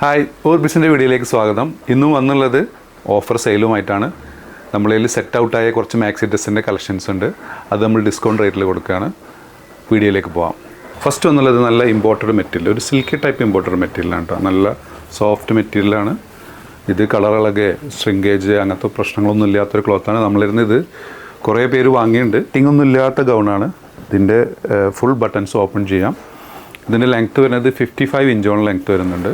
Hi ഓർബിസിന്റെ വീഡിയോയിലേക്ക് സ്വാഗതം. ഇന്നും വന്നുള്ളത് ഓഫർ സെയിലുമായിട്ടാണ് നമ്മളതിൽ സെറ്റ് ഔട്ടായ കുറച്ച് മാക്സി ഡ്രസ്സിന്റെ കളക്ഷൻസ് ഉണ്ട്. അത് നമ്മൾ ഡിസ്കൗണ്ട് റേറ്റിൽ കൊടുക്കുകയാണ്. വീഡിയോയിലേക്ക് പോകാം ഫസ്റ്റ് വന്നുള്ളത് നല്ല ഇമ്പോർട്ടഡ് മെറ്റീരിയൽ ഒരു സിൽക്കി ടൈപ്പ് ഇമ്പോർട്ടഡ് മെറ്റീരിയലാണ് കേട്ടോ നല്ല സോഫ്റ്റ് മെറ്റീരിയലാണ് ഇത് കളറുകളൊക്കെ ശ്രിങ്കേജ് അങ്ങനത്തെ പ്രശ്നങ്ങളൊന്നും ഇല്ലാത്തൊരു ക്ലോത്താണ് നമ്മളിരുന്ന് ഇത് കുറേ പേര് വാങ്ങിയിട്ടുണ്ട്. ടിങ്ങൊന്നും ഇല്ലാത്ത ഗൗണാണ് ഇതിന്റെ ഫുൾ ബട്ടൺസ് ഓപ്പൺ ചെയ്യാം. ഇതിന്റെ ലെങ്ത്ത് വരുന്നത് ഫിഫ്റ്റി ഫൈവ് ഇഞ്ചോളം ലെങ്ത്ത് വരുന്നുണ്ട്.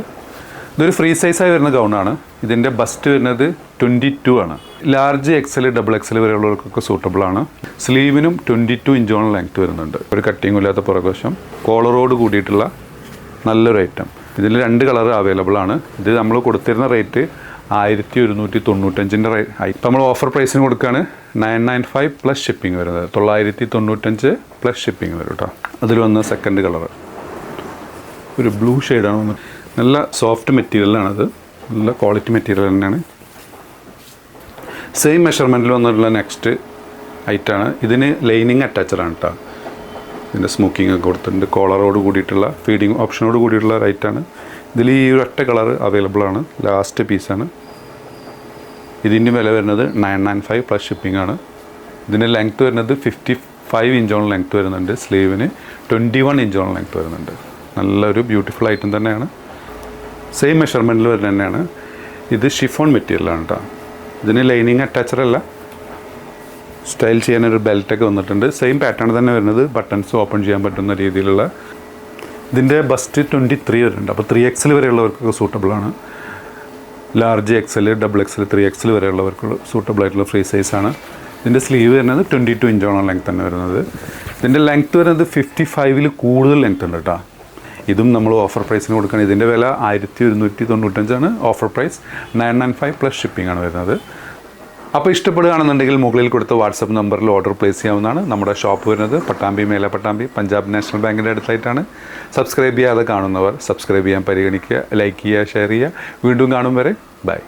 ഇതൊരു ഫ്രീ സൈസായി വരുന്ന ഗൗണാണ് ഇതിന്റെ ബസ്റ്റ് വരുന്നത് ട്വന്റി ടു ആണ് ലാർജ് എക്സൽ ഡബിൾ എക്സൽ വരെയുള്ളവർക്കൊക്കെ സൂട്ടബിൾ ആണ്. സ്ലീവിനും ട്വന്റി ടു ഇഞ്ചോളം ലെങ്ത് വരുന്നുണ്ട്. ഒരു കട്ടിങ്ങും ഇല്ലാത്ത പുറകുവശം. കോളറോട് കൂടിയിട്ടുള്ള നല്ലൊരു ഐറ്റം ഇതിൽ രണ്ട് കളർ അവൈലബിൾ ആണ്. ഇത് നമ്മൾ കൊടുത്തിരുന്ന റേറ്റ് ആയിരത്തി ഒരുന്നൂറ്റി തൊണ്ണൂറ്റഞ്ചിന്റെ റേ ഇപ്പം നമ്മൾ ഓഫർ പ്രൈസിന് കൊടുക്കുകയാണ് nine nine five plus shipping വരുന്നത്. തൊള്ളായിരത്തി തൊണ്ണൂറ്റഞ്ച് പ്ലസ് ഷിപ്പിംഗ് വരും കേട്ടോ അതിൽ വന്ന സെക്കൻഡ് കളർ ഒരു ബ്ലൂ ഷെയ്ഡാണ് നല്ല സോഫ്റ്റ് മെറ്റീരിയലാണത് നല്ല ക്വാളിറ്റി മെറ്റീരിയൽ തന്നെയാണ്. സെയിം മെഷർമെന്റിൽ വന്നിട്ടുള്ള നെക്സ്റ്റ് ഐറ്റാണ് ഇതിന് ലൈനിങ് അറ്റാച്ചഡാണ് കേട്ടോ ഇതിന്റെ സ്മോക്കിംഗ് ഒക്കെ കൊടുത്തിട്ടുണ്ട്. കോളറോട് കൂടിയിട്ടുള്ള ഫീഡിങ് ഓപ്ഷനോട് കൂടിയിട്ടുള്ള റൈറ്റാണ് ഇതിൽ ഈ ഒരൊറ്റ കളർ അവൈലബിൾ ആണ്. ലാസ്റ്റ് പീസാണ് ഇതിന്റെ വില വരുന്നത് nine nine five plus shipping ആണ്. ഇതിന്റെ ലെങ്ത്ത് വരുന്നത് ഫിഫ്റ്റി ഫൈവ് ഇഞ്ചോളം ലെങ്ത്ത് വരുന്നുണ്ട്. സ്ലീവിന് ട്വന്റി വൺ ഇഞ്ചോളം ലെങ്ത്ത് വരുന്നുണ്ട്. നല്ലൊരു ബ്യൂട്ടിഫുൾ ഐറ്റം തന്നെയാണ്. സെയിം മെഷർമെന്റിൽ വരുന്നത് തന്നെയാണ്. ഇത് ഷിഫോൺ മെറ്റീരിയലാണ് കേട്ടോ ഇതിന് ലൈനിങ് അറ്റാച്ചറല്ല സ്റ്റൈൽ ചെയ്യാനൊരു ബെൽറ്റൊക്കെ വന്നിട്ടുണ്ട്. സെയിം പാറ്റേൺ തന്നെ വരുന്നത്. ബട്ടൺസ് ഓപ്പൺ ചെയ്യാൻ പറ്റുന്ന രീതിയിലുള്ള. ഇതിന്റെ ബസ്റ്റ് ട്വന്റി ത്രീ വരുന്നുണ്ട് അപ്പോൾ ത്രീ എക്സിൽ വരെയുള്ളവർക്കൊക്കെ സൂട്ടബിളാണ് large XL double XL three XL വരെയുള്ളവർക്ക് suitable ആയിട്ടുള്ള ഫ്രീ സൈസാണ് ഇതിന്റെ സ്ലീവ് വരുന്നത് ട്വന്റി ടു ഇഞ്ചോളം ലെങ്ത് തന്നെ വരുന്നത്. ഇതിന്റെ ലെങ്ത്ത് വരുന്നത് ഫിഫ്റ്റി ഫൈവിൽ കൂടുതൽ ലെങ്ത് ഉണ്ട് കേട്ടോ ഇതും നമ്മൾ ഓഫർ പ്രൈസിന് കൊടുക്കുകയാണ്. ഇതിന്റെ വില ആയിരത്തി ഒരുന്നൂറ്റി തൊണ്ണൂറ്റഞ്ചാണ് offer price nine nine five plus shipping ആണ് വരുന്നത്. അപ്പോൾ ഇഷ്ടപ്പെടുകയാണെന്നുണ്ടെങ്കിൽ മുകളിൽ കൊടുത്ത വാട്സപ്പ് നമ്പറിൽ ഓർഡർ പ്ലേസ് ചെയ്യാവുന്നതാണ്. നമ്മുടെ ഷോപ്പ് വരുന്നത് പട്ടാമ്പി മേല പട്ടാമ്പി പഞ്ചാബ് നാഷണൽ ബാങ്കിന്റെ അടുത്തായിട്ടാണ്. സബ്സ്ക്രൈബ് ചെയ്യാതെ കാണുന്നവർ സബ്സ്ക്രൈബ് ചെയ്യാൻ പരിഗണിക്കുക ലൈക്ക് ചെയ്യുക ഷെയർ ചെയ്യുക. വീണ്ടും കാണും വരെ. ബൈ